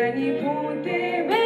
дані бути.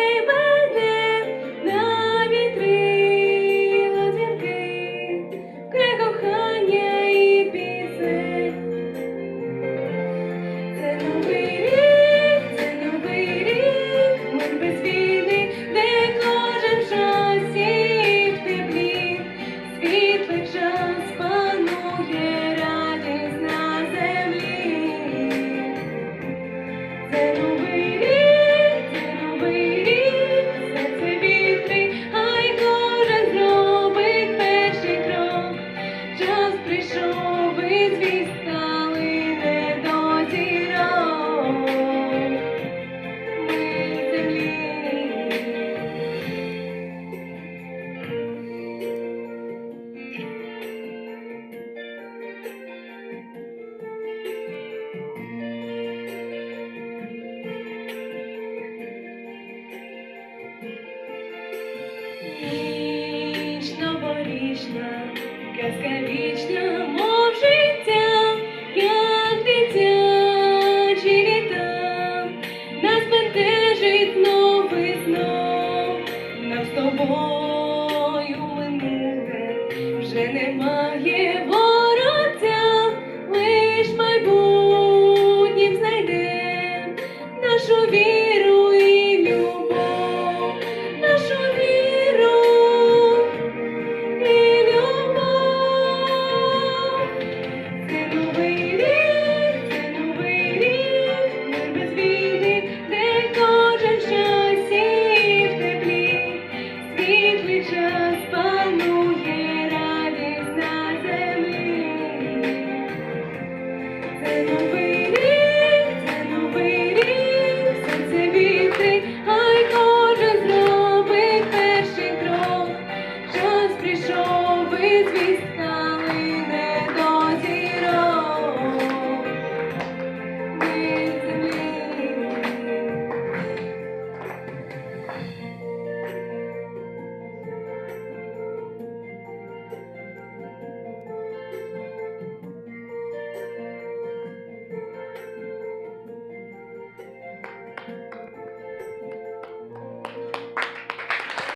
казка життя, як дитячі літа, нас бентежить новий знов, нам тобою минуле вже немає.